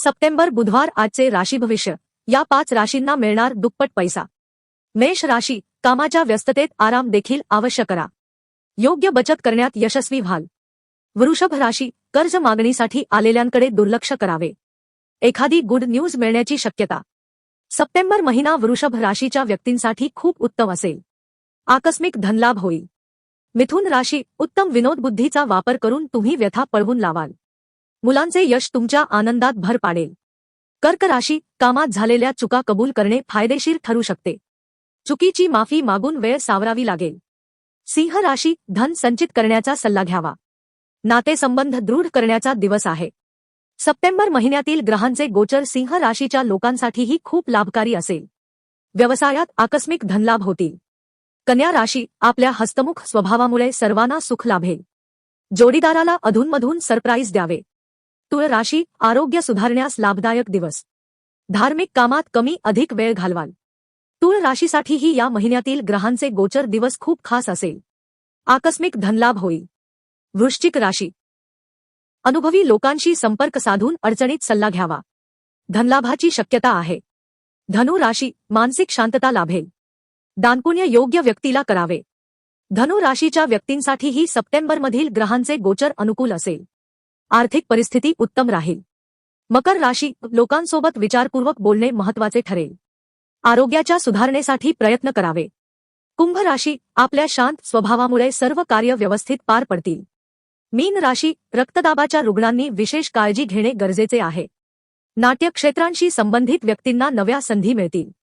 September बुधवार आजचे राशी भविष्य. या पाच राशींना मिळणार दुप्पट पैसा. मेष राशी कामाच्या व्यस्ततेत आराम देखील आवश्यक करा. योग्य बचत करण्यात यशस्वी व्हाल. वृषभ राशी कर्ज मागणीसाठी आलेल्यांकडे दुर्लक्ष करावे. एखादी गुड न्यूज मिळण्याची शक्यता. सप्टेंबर महिना वृषभ राशीच्या व्यक्तींसाठी खूप उत्तम असेल. आकस्मिक धनलाभ होईल. मिथुन राशी उत्तम विनोदबुद्धीचा वापर करून तुम्ही व्यथा पळवून लावाल. मुलांचे यश तुमच्या आनंदात भर पाडेल. कर्क राशी कामात झालेल्या चुका कबूल करणे फायदेशीर ठरू शकते. चुकीची माफी मागून वेळ सावरावी लागेल. सिंह राशी धन संचित करण्याचा सल्ला घ्यावा. नातेसंबंध दृढ करण्याचा दिवस आहे. सप्टेंबर महिन्यातील ग्रहांचे गोचर सिंह राशीच्या लोकांसाठीही खूप लाभकारी असेल. व्यवसायात आकस्मिक धनलाभ होतील. कन्या राशी आपल्या हस्तमुख स्वभावामुळे सर्वांना सुख लाभेल. जोडीदाराला अधूनमधून सरप्राईज द्यावे. तुळ राशी आरोग्य सुधारण्यास लाभदायक दिवस. धार्मिक कामात कमी अधिक वेळ घालवाल. तुळ राशीसाठीही या महिन्यातील ग्रहांचे गोचर दिवस खूप खास असेल. आकस्मिक धनलाभ होईल. वृश्चिक राशी. अनुभवी लोकांशी संपर्क साधून अडचणीत सल्ला घ्यावा. धनलाभाची शक्यता आहे. धनु राशी मानसिक शांतता लाभेल. दानपुण्य योग्य व्यक्तीला करावे. धनु राशीच्या व्यक्तींसाठीही सप्टेंबरमधील ग्रहांचे गोचर अनुकूल असेल. आर्थिक परिस्थिती उत्तम राहील. मकर राशी लोकांसोबत विचारपूर्वक बोलणे महत्त्वाचे ठरेल. आरोग्याच्या सुधारणेसाठी प्रयत्न करावे. कुंभ राशी आपल्या शांत स्वभावामुळे सर्व कार्य व्यवस्थित पार पडतील. मीन राशी रक्तदाबाच्या रुग्णांनी विशेष काळजी घेणे गरजेचे आहे. नाट्य क्षेत्रांशी संबंधित व्यक्तींना नव्या संधी मिळतील.